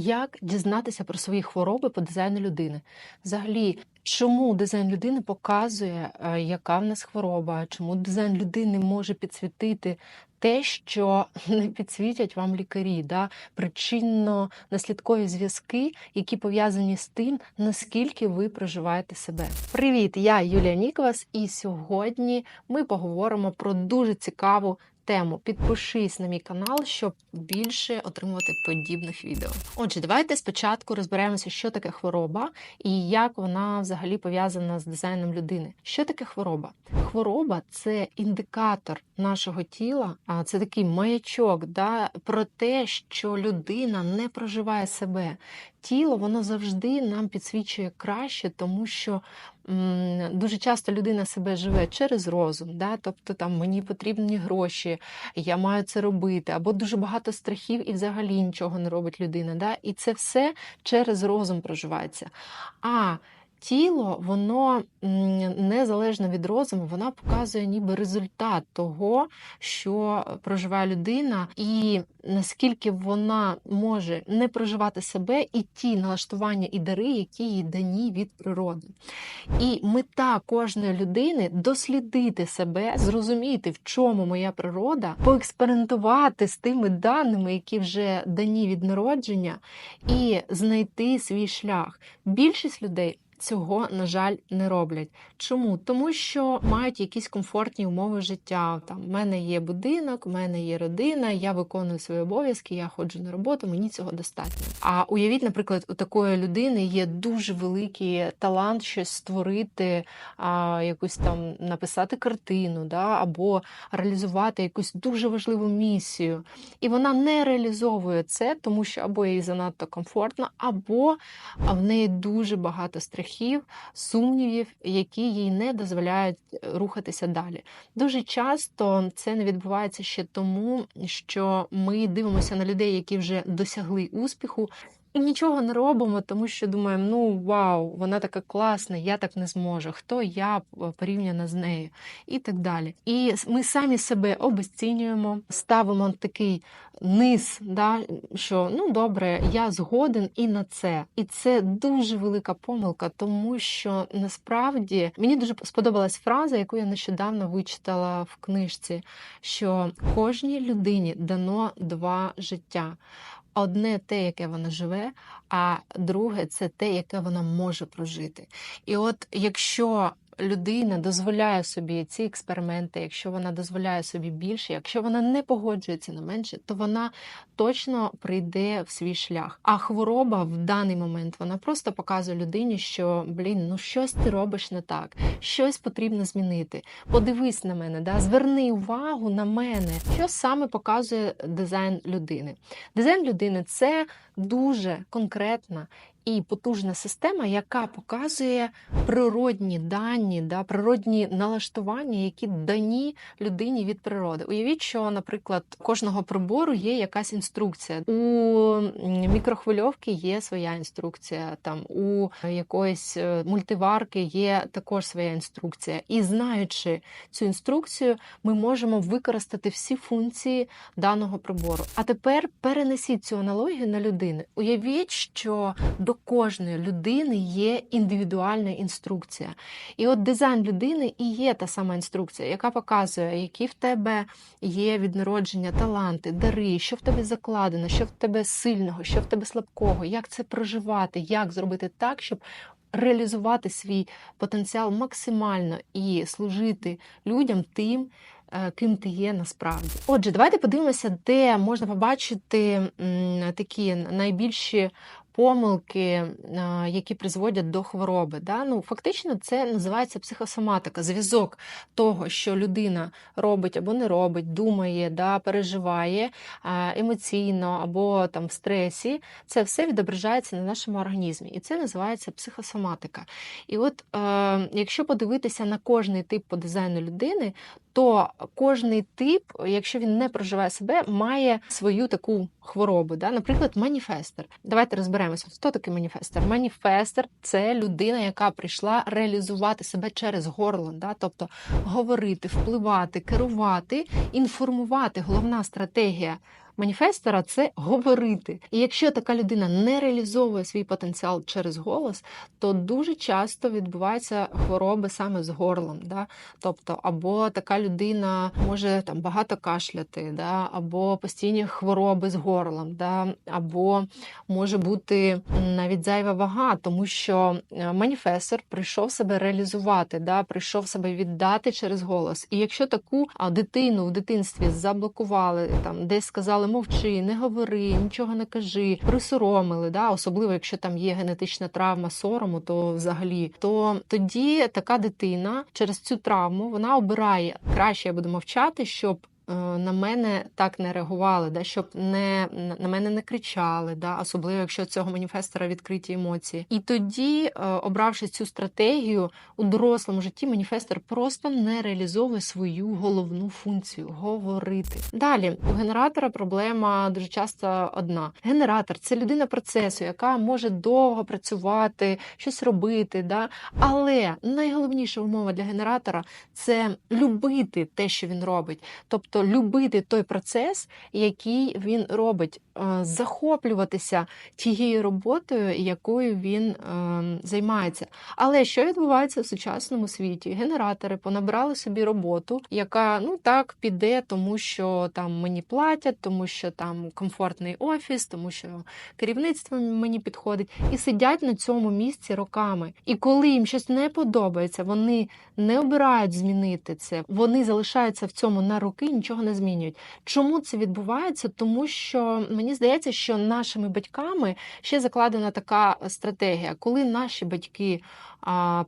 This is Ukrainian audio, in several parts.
Як дізнатися про свої хвороби по дизайну людини? Взагалі, чому дизайн людини показує, е, яка в нас хвороба? Чому дизайн людини може підсвітити те, що не підсвітять вам лікарі? Да? Причинно-наслідкові зв'язки, які пов'язані з тим, наскільки ви проживаєте себе. Привіт, я Юлія Ніколас, і сьогодні ми поговоримо про дуже цікаву тему. Підпишись на мій канал, щоб більше отримувати подібних відео. Отже, давайте спочатку розберемося, що таке хвороба і як вона взагалі пов'язана з дизайном людини. Що таке хвороба? Хвороба це індикатор нашого тіла, а це такий маячок да, про те, що людина не проживає себе. Тіло воно завжди нам підсвічує краще, тому що м, дуже часто людина себе живе через розум, да? тобто там мені потрібні гроші, я маю це робити, або дуже багато страхів і взагалі нічого не робить людина. Да? І це все через розум проживається. А тіло, воно незалежно від розуму, вона показує ніби результат того, що проживає людина, і наскільки вона може не проживати себе і ті налаштування і дари, які їй дані від природи. І мета кожної людини дослідити себе, зрозуміти, в чому моя природа, поекспериментувати з тими даними, які вже дані від народження, і знайти свій шлях. Більшість людей цього, на жаль, не роблять. Чому? Тому що мають якісь комфортні умови життя. Там в мене є будинок, в мене є родина, я виконую свої обов'язки, я ходжу на роботу, мені цього достатньо. А уявіть, наприклад, у такої людини є дуже великий талант щось створити, а, якусь там написати картину, да, або реалізувати якусь дуже важливу місію. І вона не реалізовує це, тому що або їй занадто комфортно, або в неї дуже багато страхів страхів, сумнівів, які їй не дозволяють е, рухатися далі. Дуже часто це не відбувається ще тому, що ми дивимося на людей, які вже досягли успіху. Нічого не робимо, тому що думаємо, ну вау, вона така класна, я так не зможу. Хто я порівняна з нею, і так далі. І ми самі себе обесцінюємо, ставимо такий низ, да, що ну добре, я згоден і на це. І це дуже велика помилка, тому що насправді мені дуже сподобалась фраза, яку я нещодавно вичитала в книжці: що кожній людині дано два життя. Одне те, яке вона живе, а друге це те, яке вона може прожити. І от якщо людина дозволяє собі ці експерименти, якщо вона дозволяє собі більше, якщо вона не погоджується на менше, то вона точно прийде в свій шлях. А хвороба в даний момент вона просто показує людині, що блін, ну щось ти робиш не так, щось потрібно змінити. Подивись на мене, да, зверни увагу на мене, що саме показує дизайн людини. Дизайн людини це дуже конкретна і потужна система, яка показує природні дані, да, природні налаштування, які дані людині від природи. Уявіть, що, наприклад, кожного прибору є якась інструкція. У мікрохвильовки є своя інструкція, там у якоїсь е, мультиварки є також своя інструкція. І знаючи цю інструкцію, ми можемо використати всі функції даного прибору. А тепер перенесіть цю аналогію на людини.Уявіть, що до кожної людини є індивідуальна інструкція. І от дизайн людини і є та сама інструкція, яка показує, які в тебе є від народження таланти, дари, що в тебе закладено, що в тебе сильного, що в тебе слабкого, як це проживати, як зробити так, щоб. Реалізувати свій потенціал максимально і служити людям тим, е, ким ти є насправді. Отже, давайте подивимося, де можна побачити такі найбільші помилки, які призводять до хвороби. Да? Ну, Фактично, це називається психосоматика, зв'язок того, що людина робить або не робить, думає, да, переживає емоційно або там в стресі. Це все відображається на нашому організмі. І це називається психосоматика. І от, е, якщо подивитися на кожний тип по дизайну людини, то кожний тип, якщо він не проживає себе, має свою таку хворобу. Да? Наприклад, маніфестер. Давайте розберемося, хто такий маніфестер. Маніфестер це людина, яка прийшла реалізувати себе через горло, да? тобто говорити, впливати, керувати, інформувати. Головна стратегія маніфестора це говорити. І якщо така людина не реалізовує свій потенціал через голос, то дуже часто відбуваються хвороби саме з горлом. Да? Тобто, або така людина може там багато кашляти, да? або постійні хвороби з горлом, да? або може бути навіть зайва вага, тому що е, маніфестор прийшов себе реалізувати, да? прийшов себе віддати через голос. І якщо таку дитину в дитинстві заблокували, там десь сказали мовчи, не говори, нічого не кажи, присоромили, да? особливо якщо там є генетична травма сорому, то взагалі, то тоді така дитина через цю травму вона обирає краще я буду мовчати, щоб. Е, На мене так не реагували, да, щоб не на- мене не кричали, да, особливо якщо цього маніфестора відкриті емоції. І тоді, е, обравши цю стратегію у дорослому житті, маніфестор просто не реалізовує свою головну функцію говорити. Далі у генератора проблема дуже часто одна: генератор це людина процесу, яка може довго працювати, щось робити. Да? Але найголовніша умова для генератора це любити те, що він робить, тобто любити той процес, який він робить, е, захоплюватися тією роботою, якою він е, займається. Але що відбувається в сучасному світі? Генератори понабрали собі роботу, яка ну так піде, тому що там мені платять, тому що там комфортний офіс, тому що керівництво мені підходить, і сидять на цьому місці роками. І коли їм щось не подобається, вони не обирають змінити це. Вони залишаються в цьому на роки, нічого не змінюють. Чому це відбувається? Тому що мені здається, що нашими батьками ще закладена така стратегія, коли наші батьки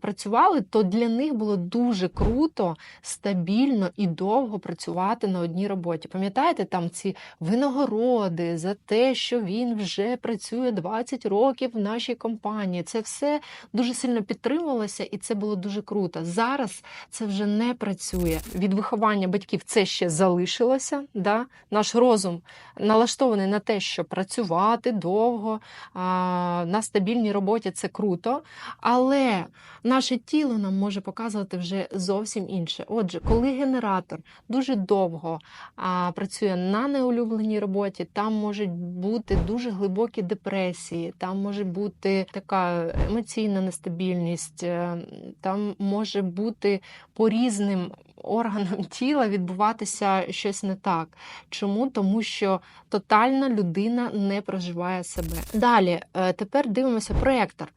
працювали, то для них було дуже круто, стабільно і довго працювати на одній роботі. Пам'ятаєте, там ці винагороди за те, що він вже працює 20 років в нашій компанії. Це все дуже сильно підтримувалося, і це було дуже круто. Зараз це вже не працює. Від виховання батьків це ще залишилося. Да? Наш розум налаштований на те, що працювати довго на стабільній роботі це круто, але наше тіло нам може показувати вже зовсім інше. Отже, коли генератор дуже довго а, працює на неулюбленій роботі, там можуть бути дуже глибокі депресії, там може бути така емоційна нестабільність, е, там може бути по різним органам тіла відбуватися щось не так. Чому? Тому що тотальна людина не проживає себе. Далі, е, тепер дивимося проектор.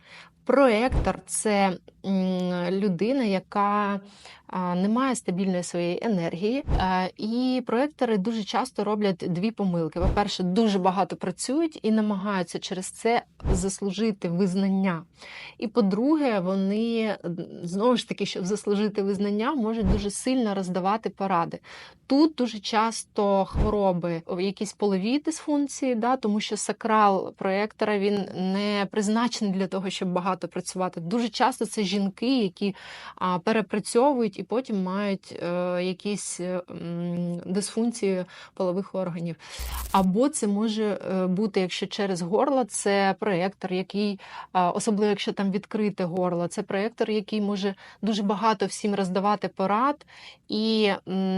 Проектор це людина, яка не має стабільної своєї енергії. Е, І проектори дуже часто роблять дві помилки. По-перше, дуже багато працюють і намагаються через це заслужити визнання. І по-друге, вони знову ж таки, щоб заслужити визнання, можуть дуже сильно роздавати поради. Тут дуже часто хвороби, якісь полові дисфункції, да, тому що сакрал проектора він не призначений для того, щоб багато працювати. Дуже часто це жінки, які перепрацьовують і потім мають е, якісь е, дисфункції полових органів. Або це може е, бути, якщо через горло, це проектор, який, особливо якщо там відкрите горло, це проектор, який може дуже багато всім роздавати порад, і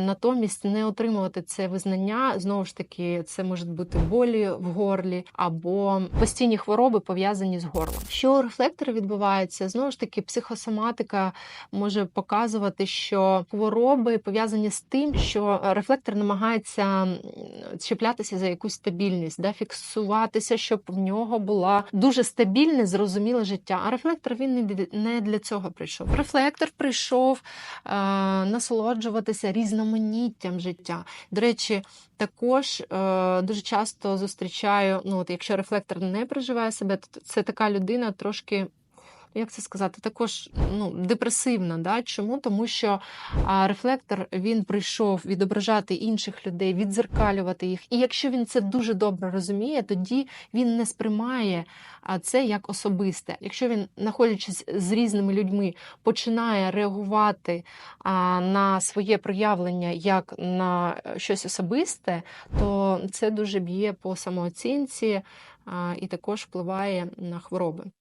натомість не отримувати це визнання. Знову ж таки, це можуть бути болі в горлі або постійні хвороби пов'язані з горлом. Що у рефлектора відбувається? Знову ж таки, психосоматика може показувати, що хвороби пов'язані з тим, що рефлектор намагається чіплятися за якусь стабільність, да, фіксуватися, щоб в нього була дуже стабільне, зрозуміле життя. А рефлектор він не для- цього прийшов. Рефлектор прийшов е, насолоджуватися різноманіттям життя. До речі, також е, дуже часто зустрічаю, ну от якщо рефлектор не проживає себе, то це така людина трошки. Як це сказати, також ну, депресивна. Да? Чому? Тому що а, рефлектор він прийшов відображати інших людей, відзеркалювати їх. І якщо він це дуже добре розуміє, тоді він не сприймає це як особисте. Якщо він, знаходячись з різними людьми, починає реагувати а, на своє проявлення як на е, щось особисте, то це дуже б'є по самооцінці і також впливає на хвороби.